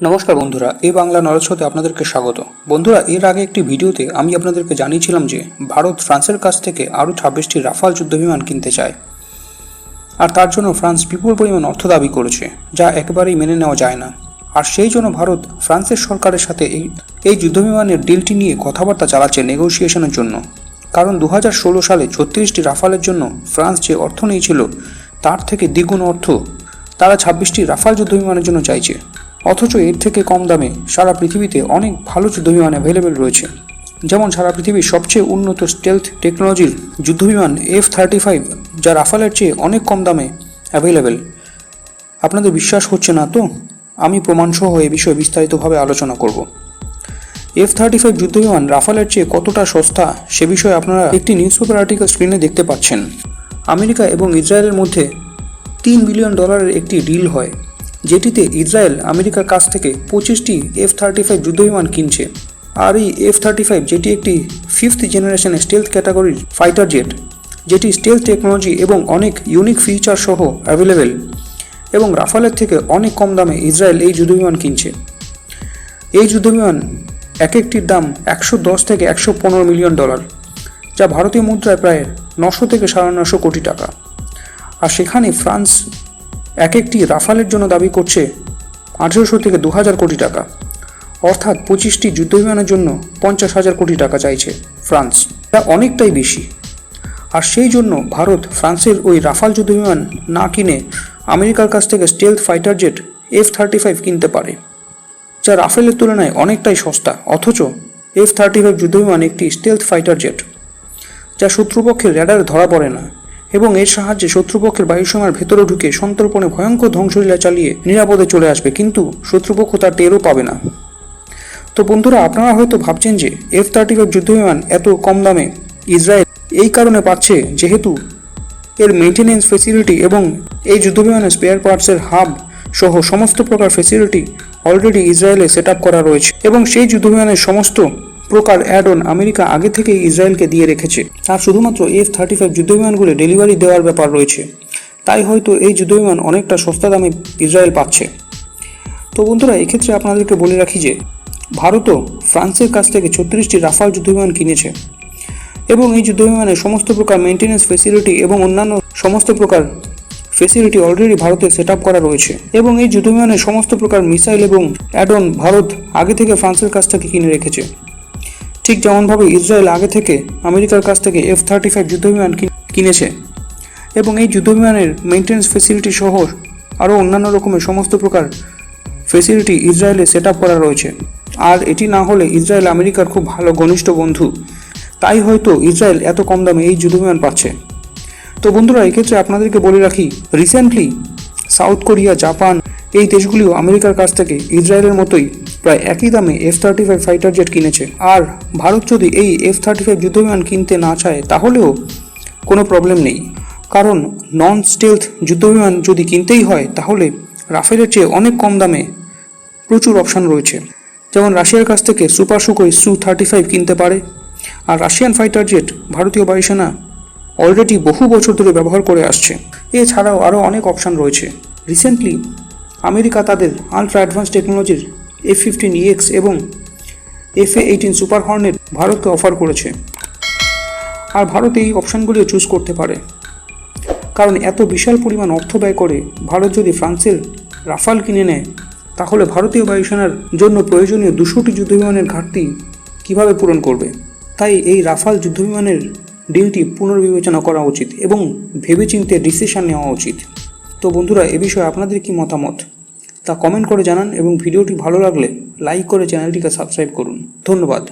নমস্কার বন্ধুরা, এই বাংলা নরছতে আপনাদেরকে স্বাগত। বন্ধুরা, এর আগে একটি ভিডিওতে আমি আপনাদেরকে জানিয়েছিলাম যে, ভারত ফ্রান্সের কাছ থেকে আরও ছাব্বিশটি রাফাল যুদ্ধবিমান কিনতে চায়। আর তার জন্য ফ্রান্স বিপুল পরিমাণ অর্থ দাবি করেছে, যা একেবারেই মেনে নেওয়া যায় না। আর সেই জন্য ভারত ফ্রান্সের সরকারের সাথে এই এই যুদ্ধবিমানের ডিলটি নিয়ে কথাবার্তা চালাচ্ছে নেগোসিয়েশনের জন্য। কারণ দু হাজার ষোলো সালে ছত্রিশটি রাফালের জন্য ফ্রান্স যে অর্থ নিয়েছিল, তার থেকে দ্বিগুণ অর্থ তারা ছাব্বিশটি রাফাল যুদ্ধবিমানের জন্য চাইছে। অথচ এর থেকে কম দামে সারা পৃথিবীতে অনেক ভালো যুদ্ধবিমান অ্যাভেলেবেল রয়েছে। যেমন সারা পৃথিবীর সবচেয়ে উন্নত স্টেলথ টেকনোলজির যুদ্ধবিমান এফ থার্টি ফাইভ যা রাফালের চেয়ে অনেক কম দামে অ্যাভেলেবেল আপনাদের বিশ্বাস হচ্ছে না তো? আমি প্রমাণসহ এ বিষয়ে বিস্তারিতভাবে আলোচনা করব। এফ থার্টি ফাইভ যুদ্ধবিমান রাফালের চেয়ে কতটা সস্তা, সে বিষয়ে আপনারা একটি নিউজ পেপার আর্টিকেল স্ক্রিনে দেখতে পাচ্ছেন। আমেরিকা এবং ইসরায়েলের মধ্যে তিন বিলিয়ন ডলারের একটি ডিল হয়। যেটিতে ইসরায়েল আমেরিকার কাছ থেকে পঁচিশটি এফ থার্টি ফাইভ যুদ্ধবিমান কিনছে। আর এই এফ থার্টি ফাইভ যেটি একটি ফিফথ জেনারেশনের স্টেলথ ক্যাটাগরির ফাইটার জেট যেটি স্টেলথ টেকনোলজি এবং অনেক ইউনিক ফিচার সহ অ্যাভেলেবেল এবং রাফালের থেকে অনেক কম দামে ইসরায়েল এই যুদ্ধবিমান কিনছে। এই যুদ্ধবিমান এক একটির দাম একশো দশ থেকে একশো পনেরো মিলিয়ন ডলার, যা ভারতীয় মুদ্রায় প্রায় নশো থেকে সাড়ে নশো কোটি টাকা। আর সেখানে ফ্রান্স এক একটি রাফালের জন্য দাবি করছে আঠেরোশো থেকে দু হাজার কোটি টাকা। অর্থাৎ পঁচিশটি যুদ্ধবিমানের জন্য পঞ্চাশ হাজার কোটি টাকা চাইছে ফ্রান্স। তা অনেকটাই বেশি। আর সেই জন্য ভারত ফ্রান্সের ওই রাফাল যুদ্ধবিমান না কিনে আমেরিকার কাছ থেকে stealth fighter jet F thirty five কিনতে পারে, যা রাফেলের তুলনায় অনেকটাই সস্তা। অথচ এফ থার্টি ফাইভ যুদ্ধবিমান একটি স্টেলথ ফাইটার জেট, যা শত্রুপক্ষের র্যাডারে ধরা পড়ে না। এবং এর সাহায্যে শত্রুপক্ষের বায়ুসীমার ভেতরে ঢুকে সন্তর্পণে ভয়ঙ্কর ধ্বংসলীলা চালিয়ে নিরাপদে চলে আসবে, কিন্তু শত্রুপক্ষ তার টেরও পাবে না। তো বন্ধুরা, আপনারা হয়তো ভাবছেন যে এফ থার্টি ফাইভ যুদ্ধবিমান এত কম দামে ইসরায়েল এই কারণে পাচ্ছে, যেহেতু এর মেনটেনেন্স ফেসিলিটি এবং এই যুদ্ধবিমানের স্পেয়ার পার্টসের হাব সহ সমস্ত প্রকার ফেসিলিটি অলরেডি ইসরায়েলে সেট করা রয়েছে। এবং সেই যুদ্ধবিমানের সমস্ত প্রকার অ্যাড অন আমেরিকা আগে থেকেই ইসরায়েলকে দিয়ে রেখেছে। আর শুধুমাত্র এফ থার্টি ফাইভ যুদ্ধবিমানগুলো ডেলিভারি দেওয়ার ব্যাপার রয়েছে। তাই হয়তো এই যুদ্ধবিমান অনেকটা সস্তা দামে ইসরায়েল পাচ্ছে। তো বন্ধুরা, এক্ষেত্রে আপনাদেরকে বলে রাখি যে, ভারতও ফ্রান্সের কাছ থেকে ছত্রিশটি রাফাল যুদ্ধবিমান কিনেছে। এবং এই যুদ্ধবিমানের সমস্ত প্রকার মেনটেন্যান্স ফেসিলিটি এবং অন্যান্য সমস্ত প্রকার ফেসিলিটি অলরেডি ভারতে সেট আপ করা রয়েছে। এবং এই যুদ্ধবিমানের সমস্ত প্রকার মিসাইল এবং অ্যাডন ভারত আগে থেকে ফ্রান্সের কাছ থেকে কিনে রেখেছে। ঠিক যেমনভাবে ইসরায়েল আগে থেকে আমেরিকার কাছ থেকে এফ থার্টি ফাইভ যুদ্ধবিমান কিনেছে এবং এই যুদ্ধবিমানের মেনটেন্যান্স ফেসিলিটি সহ আরও অন্যান্য রকমের সমস্ত প্রকার ফেসিলিটি ইসরায়েলে সেট আপ করা রয়েছে। আর এটি না হলে ইসরায়েল আমেরিকার খুব ভালো ঘনিষ্ঠ বন্ধু। তাই হয়তো ইসরায়েল এত কম দামে এই যুদ্ধবিমান পাচ্ছে। তো বন্ধুরা, এক্ষেত্রে আপনাদেরকে বলে রাখি রিসেন্টলি সাউথ কোরিয়া জাপান এই দেশগুলিও আমেরিকার কাছ থেকে ইসরায়েলের মতোই প্রায় একই দামে F thirty five fighter jet কিনেছে। আর ভারত যদি এই এফ থার্টি ফাইভ যুদ্ধবিমান কিনতে না চায়, তাহলেও কোনো প্রবলেম নেই। কারণ নন স্টেলথ যুদ্ধবিমান যদি কিনতেই হয়, তাহলে রাফেলের চেয়ে অনেক কম দামে প্রচুর অপশান রয়েছে। যেমন রাশিয়ার কাছ থেকে সুপার সুকোই সু থার্টি ফাইভ কিনতে পারে। আর রাশিয়ান ফাইটার জেট ভারতীয় বায়ুসেনা অলরেডি বহু বছর ধরে ব্যবহার করে আসছে। এছাড়াও আরও অনেক অপশান রয়েছে। রিসেন্টলি আমেরিকা তাদের আলট্রা অ্যাডভান্স টেকনোলজির এফ ফিফটিন ইএক্স এবং F A eighteen Super Hornet ভারতকে অফার করেছে। আর ভারত এই অপশানগুলিও চুজ করতে পারে। কারণ এত বিশাল পরিমাণ অর্থ ব্যয় করে ভারত যদি ফ্রান্সের রাফাল কিনে নেয়, তাহলে ভারতীয় বায়ুসেনার জন্য প্রয়োজনীয় দুশোটি যুদ্ধবিমানের ঘাটতি কীভাবে পূরণ করবে? তাই এই রাফাল যুদ্ধবিমানের ডিলটি পুনর্বিবেচনা করা উচিত এবং ভেবেচিন্তে ডিসিশন নেওয়া উচিত। তো বন্ধুরা, এ বিষয়ে আপনাদের কি মতামত? তা কমেন্ট করে জানান এবং ভিডিওটি ভালো লাগলে লাইক করে চ্যানেলটিকে সাবস্ক্রাইব করুন। ধন্যবাদ।